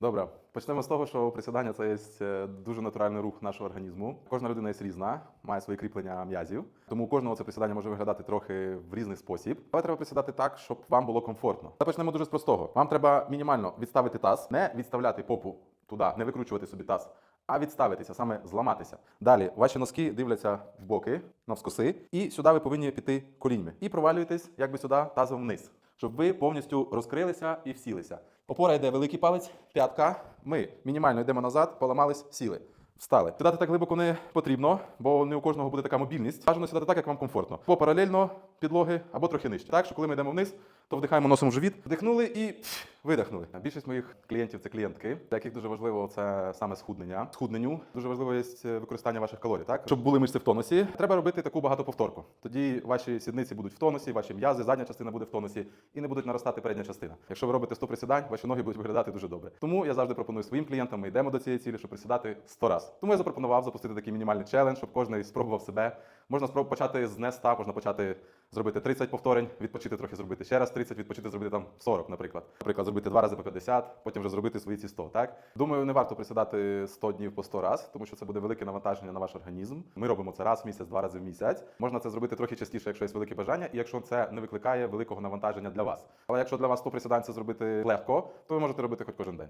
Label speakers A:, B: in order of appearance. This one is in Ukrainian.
A: Добре, почнемо з того, що присідання це є е, дуже натуральний рух нашого організму. Кожна людина є різна, має свої кріплення м'язів. Тому у кожного це присідання може виглядати трохи в різний спосіб. Але треба присідати так, щоб вам було комфортно. Та почнемо дуже з простого. Вам треба мінімально відставити таз, не відставляти попу туди, не викручувати собі таз. А відставитися, саме зламатися. Далі ваші носки дивляться в боки, навскоси, і сюди ви повинні піти коліньми. І провалюєтесь якби сюди тазом вниз, щоб ви повністю розкрилися і всілися. Опора йде великий палець, п'ятка. Ми мінімально йдемо назад, поламались, сіли. Встали. Сідати так глибоко не потрібно, бо не у кожного буде така мобільність. Бажано сідати так, як вам комфортно. Або паралельно підлоги, або трохи нижче. Так, що коли ми йдемо вниз, то вдихаємо носом в живіт, вдихнули і видихнули. Більшість моїх клієнтів це клієнтки, для яких дуже важливо це саме схуднення. Схудненню дуже важливо є використання ваших калорій. Так, щоб були мишці в тонусі, треба робити таку багатоповторку. Тоді ваші сідниці будуть в тонусі, ваші м'язи, задня частина буде в тонусі і не будуть наростати передня частина. Якщо ви робите 100 присідань, ваші ноги будуть виглядати дуже добре. Тому я завжди пропоную своїм клієнтам, ми йдемо до цієї цілі, щоб присідати 100 раз. Тому я запропонував запустити такий мінімальний челендж, щоб кожен спробував себе. Можна спробувати почати з не 100, можна почати зробити 30 повторень, відпочити трохи зробити ще раз 30, відпочити зробити там 40, наприклад. Наприклад, зробити два рази по 50, потім вже зробити свої ці 100, так? Думаю, не варто присідати 100 днів по 100 раз, тому що це буде велике навантаження на ваш організм. Ми робимо це раз в місяць, два рази в місяць. Можна це зробити трохи частіше, якщо є велике бажання, і якщо це не викликає великого навантаження для вас. Але якщо для вас 100 присідань це зробити легко, то ви можете робити хоч кожен день.